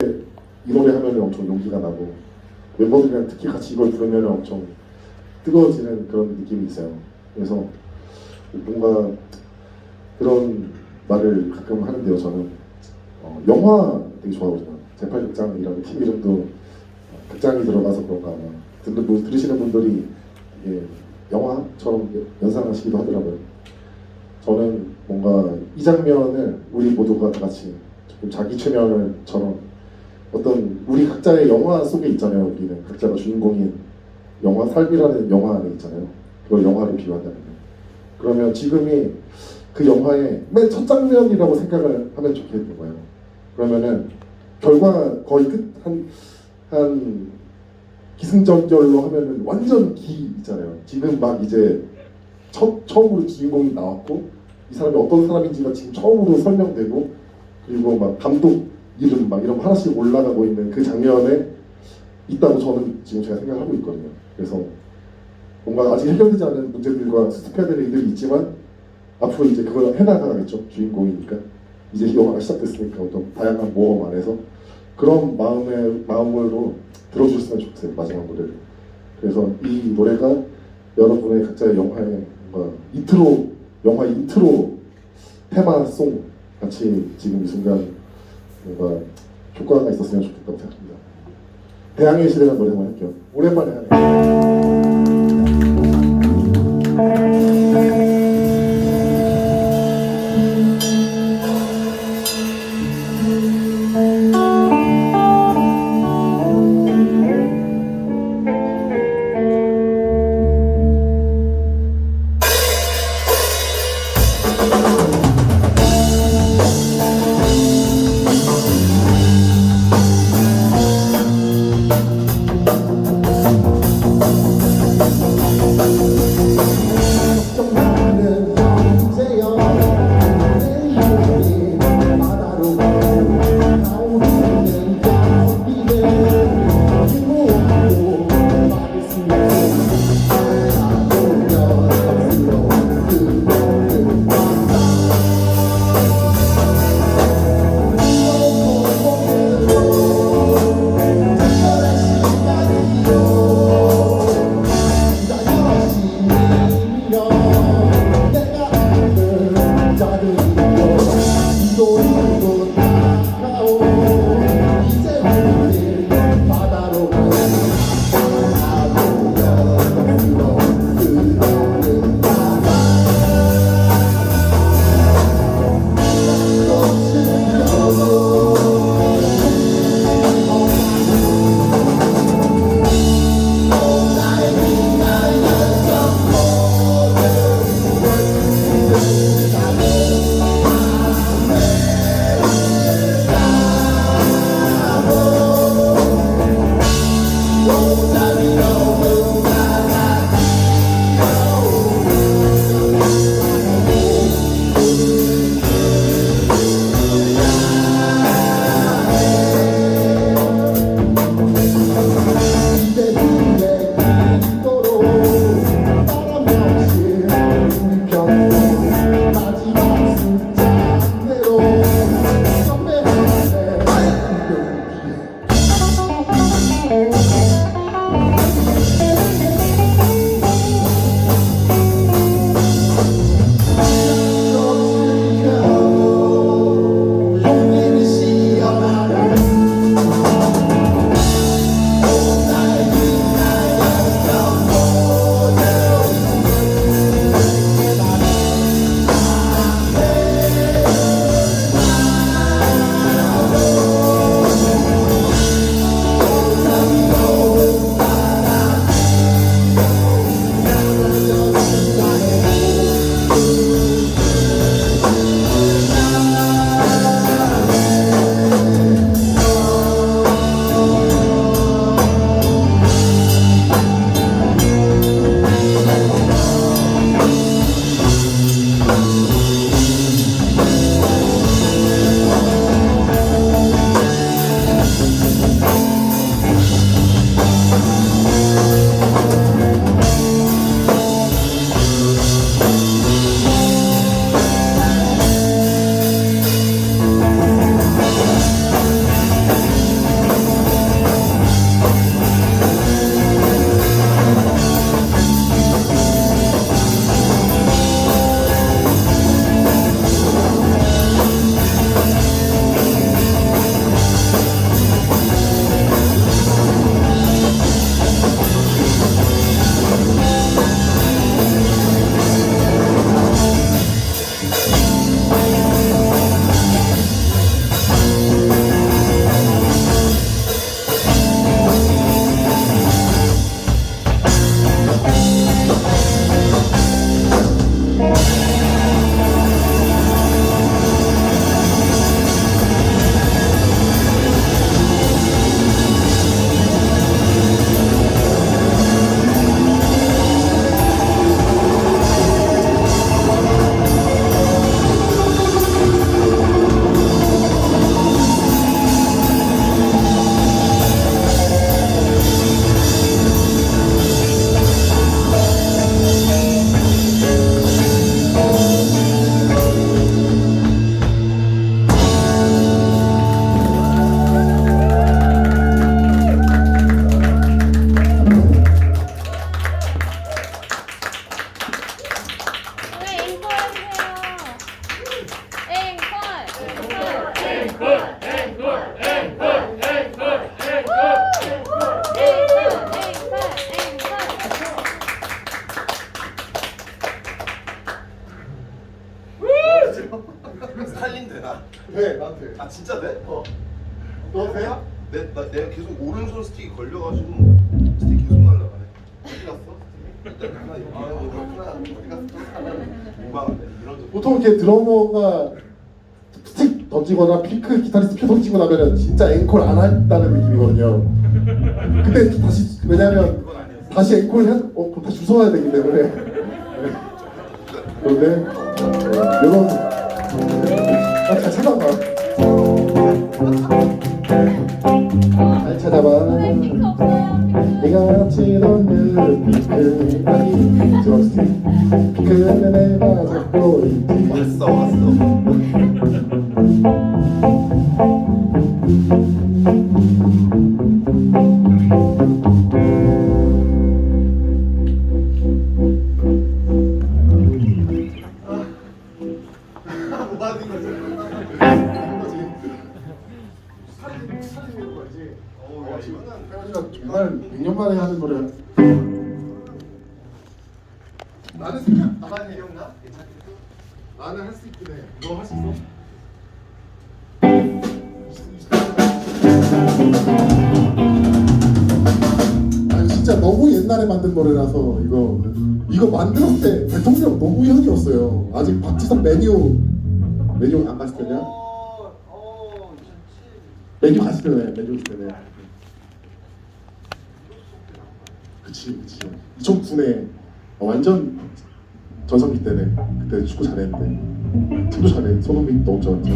이 노래 하면 엄청 용기가 나고 멤버들이랑 특히 같이 이걸 부르면 엄청 뜨거워지는 그런 느낌이 있어요. 그래서 뭔가 그런 말을 가끔 하는데요. 저는 어, 영화 되게 좋아하거든요. 제8극장이라는 팀 이름도 극장이 들어가서 그런가 아마 듣는 분, 들으시는 분들이 이게 영화처럼 연상하시기도 하더라고요. 저는 뭔가 이 장면을 우리 모두가 다 같이 조금 자기 최면을처럼 어떤 우리 각자의 영화 속에 있잖아요. 우리는 각자가 주인공인 영화 삶이라는 영화 안에 있잖아요. 그걸 영화로 비유한다면 그러면 지금이 그 영화의 맨 첫 장면이라고 생각을 하면 좋겠는 거예요. 그러면은 결과 거의 끝한 한 기승전결로 하면은 완전 기 있잖아요. 지금 막 이제 첫 처음으로 주인공이 나왔고 이 사람이 어떤 사람인지가 지금 처음으로 설명되고 그리고 막 감독 이름 막 이런 거 하나씩 올라가고 있는 그 장면에 있다고 저는 지금 제가 생각하고 있거든요. 그래서 뭔가 아직 해결되지 않은 문제들과 수습해야 될 일들이 있지만 앞으로 이제 그걸 해나가겠죠. 주인공이니까 이제 이 영화가 시작됐으니까 어떤 다양한 모험 안에서 그런 마음의 마음으로 들어주셨으면 좋겠어요. 마지막 노래를. 그래서 이 노래가 여러분의 각자의 영화의 뭔가 인트로 영화 인트로 테마 송 같이 지금 이 순간 뭔가 효과가 있었으면 좋겠다고 생각합니다. 대항해 시대라는 노래 한번 할게요. 오랜만에 하네. 돼 나한테 아 진짜 돼? 어. 너 돼야? 내, 아, 네? 나, 내가 계속 오른손 스틱이 걸려가지고 스틱 계속 날라가네. 어디 갔어? 보통 이렇게 드러머가 스틱 던지거나 핑크 기타리스트 표 던지고 나면 진짜 앵콜 안 한다는 느낌이거든요. 근데 다시 왜냐면 다시 앵콜 해, 어, 다시 주워야 되기 때문에. 그런데 이런. 아, 잘 찾아봐 잘 찾아봐. 내가 같이 던는 핑크 아니 드럼스틱 핑크는 내가 잡고 있지 왔어 왔어. 뭐 하는 거지? 어, 야, 이거는 태연이가 정말 100년 만에 하는 노래 나는 생각 가만히 기억나? 괜찮겠어? 나는 할 수 있긴 해. 너 할 수 있어? 아니 진짜 너무 옛날에 만든 노래라서 이거 이거 만들었을 때 대통령 노무현이었어요. 아직 박지성 메뉴 메뉴 안 갔을 때냐? 어, 어, 2007. 메뉴 갔을 때네 메뉴 갔을 때네. 그치 그치. 2009네 완전 전성기 때네. 그때 축구 잘했는데. 팀도 잘해. 손흥민 또 엄청.